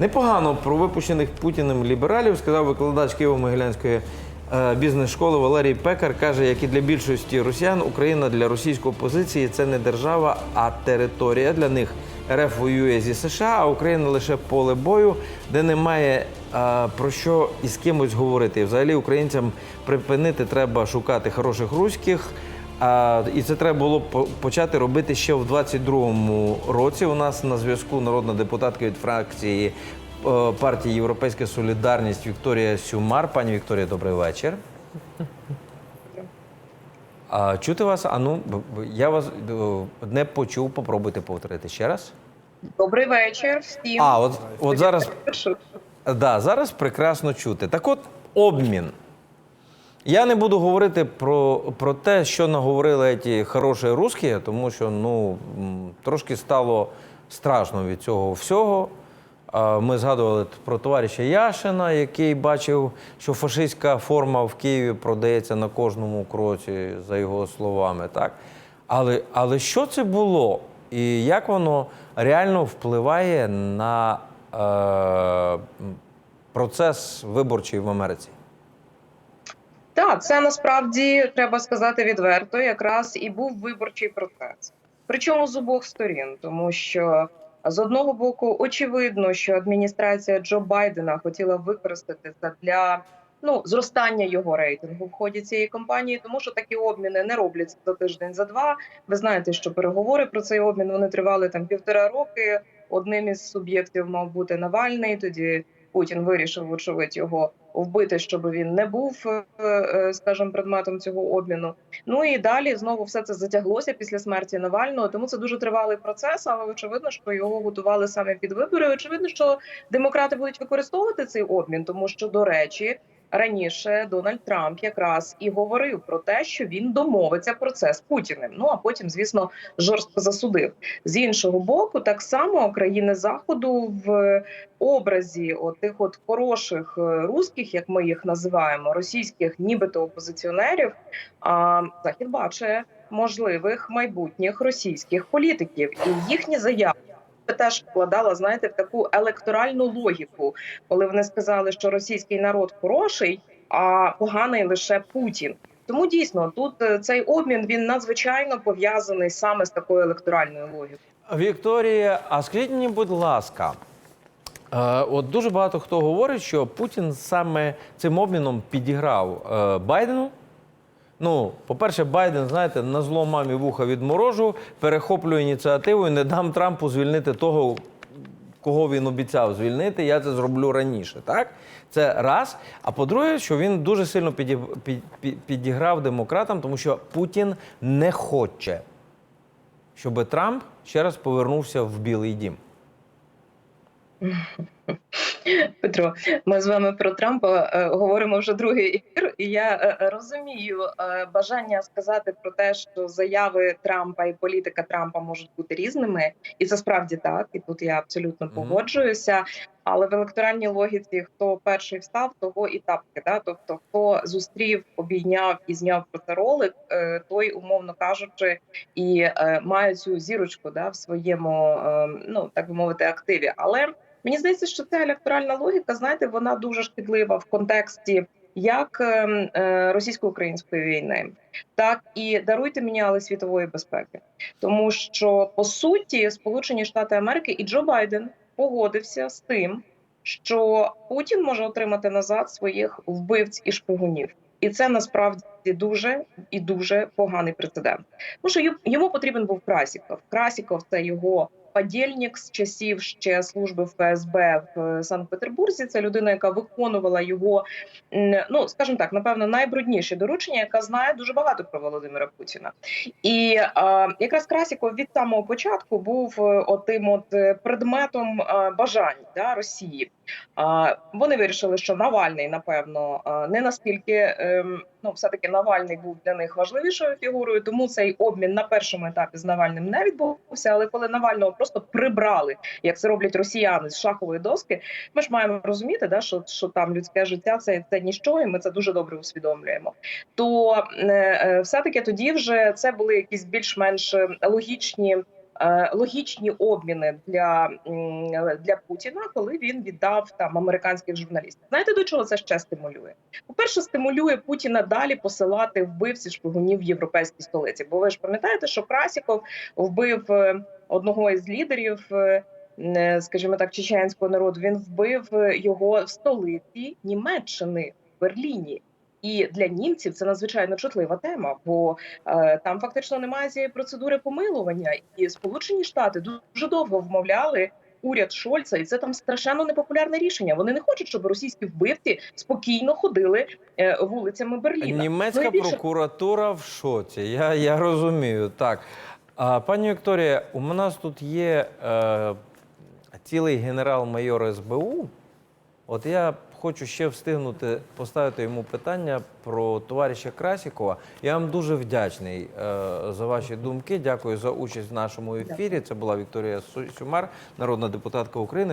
Непогано про випущених Путіним лібералів сказав викладач Києво-Могилянської е, бізнес-школи Валерій Пекар. Каже, як і для більшості росіян, Україна для російської опозиції це не держава, а територія. Для них РФ воює зі США, а Україна лише поле бою, де немає е, про що із кимось говорити. Взагалі українцям припинити треба шукати хороших руських. А, і це треба було почати робити ще в 22-му році. У нас на зв'язку народна депутатка від фракції е, партії Європейська Солідарність Вікторія Сюмар. Пані Вікторія, добрий вечір. А, чути вас? А ну, я вас е, не почув. Попробуйте повторити ще раз. Добрий вечір всім. А, от, от зараз Да, зараз прекрасно чути. Так от, обмін. Я не буду говорити про, про те, що наговорили ті хороші русські, тому що ну, трошки стало страшно від цього всього. Ми згадували про товариша Яшина, який бачив, що фашистська форма в Києві продається на кожному кроці, за його словами. Так? Але, але що це було? І як воно реально впливає на е, процес виборчий в Америці? Так, це насправді треба сказати відверто, якраз і був виборчий процес. Причому з обох сторін, тому що з одного боку очевидно, що адміністрація Джо Байдена хотіла використати це для ну зростання його рейтингу в ході цієї кампанії, тому що такі обміни не робляться за тиждень, за два. Ви знаєте, що переговори про цей обмін вони тривали там півтора роки. Одним із суб'єктів мав бути Навальний. Тоді Путін вирішив, вочевидь, його вбити, щоб він не був, е, е, скажімо, предметом цього обміну. Ну і далі знову все це затяглося після смерті Навального. Тому це дуже тривалий процес. Але очевидно, що його готували саме під вибори. Очевидно, що демократи будуть використовувати цей обмін, тому що до речі. Раніше Дональд Трамп якраз і говорив про те, що він домовиться про це з Путіним. Ну а потім, звісно, жорстко засудив. З іншого боку, так само країни заходу в образі от тих от хороших е, русських, як ми їх називаємо, російських, нібито опозиціонерів. А захід бачить можливих майбутніх російських політиків і їхні заяви. Теж вкладала, знаєте, в таку електоральну логіку, коли вони сказали, що російський народ хороший, а поганий лише Путін. Тому дійсно тут е, цей обмін він надзвичайно пов'язаний саме з такою електоральною логікою. Вікторія, а скажіть мені, будь ласка, е, от дуже багато хто говорить, що Путін саме цим обміном підіграв е, Байдену. Ну, по-перше, Байден, знаєте, на зло мамі вуха відморожу, перехоплює ініціативу і не дам Трампу звільнити того, кого він обіцяв звільнити. Я це зроблю раніше. Так? Це раз. А по-друге, що він дуже сильно піді- під- під- підіграв демократам, тому що Путін не хоче, щоб Трамп ще раз повернувся в Білий Дім. Петро, ми з вами про Трампа е, говоримо вже другий ефір, і я е, е, розумію бажання сказати про те, що заяви Трампа і політика Трампа можуть бути різними, і це справді так. І тут я абсолютно погоджуюся. Але в електоральній логіці, хто перший встав, того і тапки. Да? Тобто, хто зустрів, обійняв і зняв про це ролик, той, умовно кажучи, і має цю зірочку да, в своєму, е, ну так би мовити, активі. Але Мені здається, що ця електоральна логіка, знаєте, вона дуже шкідлива в контексті як ем, е, російсько-української війни, так і даруйте мені, але світової безпеки, тому що по суті Сполучені Штати Америки і Джо Байден погодився з тим, що Путін може отримати назад своїх вбивць і шпигунів, і це насправді дуже і дуже поганий прецедент. Тому що йому потрібен був Красіков. Красіков це його подільник з часів ще служби ФСБ в е, Санкт-Петербурзі. Це людина, яка виконувала його, ну скажімо так, напевно, найбрудніші доручення, яка знає дуже багато про Володимира Путіна. І а, якраз Красіков від самого початку був е, отим от е, предметом е, бажань да, Росії. А, Вони вирішили, що Навальний, напевно, не наскільки ем, ну, все таки Навальний був для них важливішою фігурою, тому цей обмін на першому етапі з Навальним не відбувся. Але коли Навального просто прибрали, як це роблять росіяни з шахової доски, ми ж маємо розуміти, да, що, що там людське життя це, це ніщо, і ми це дуже добре усвідомлюємо. То е, е, все таки тоді вже це були якісь більш-менш е, логічні логічні обміни для, для Путіна, коли він віддав там американських журналістів. Знаєте, до чого це ще стимулює? По-перше, стимулює Путіна далі посилати вбивці шпигунів в європейській столиці. Бо ви ж пам'ятаєте, що Красіков вбив е, одного із лідерів. е, е, Скажімо так, чеченського народу він вбив е, його в столиці Німеччини в Берліні. І для німців це надзвичайно чутлива тема, бо е, там фактично немає цієї процедури помилування, і Сполучені Штати дуже довго вмовляли уряд Шольца, і це там страшенно непопулярне рішення. Вони не хочуть, щоб російські вбивці спокійно ходили е, вулицями Берліна. Німецька Ну, більше- прокуратура в шоці. Я, я розумію. Так. А, пані Вікторія, у нас тут є е, цілий генерал-майор СБУ. От я хочу ще встигнути поставити йому питання про товариша Красікова. Я вам дуже вдячний е, за ваші думки. Дякую за участь в нашому ефірі. Це була Вікторія Сюмар, народна депутатка України.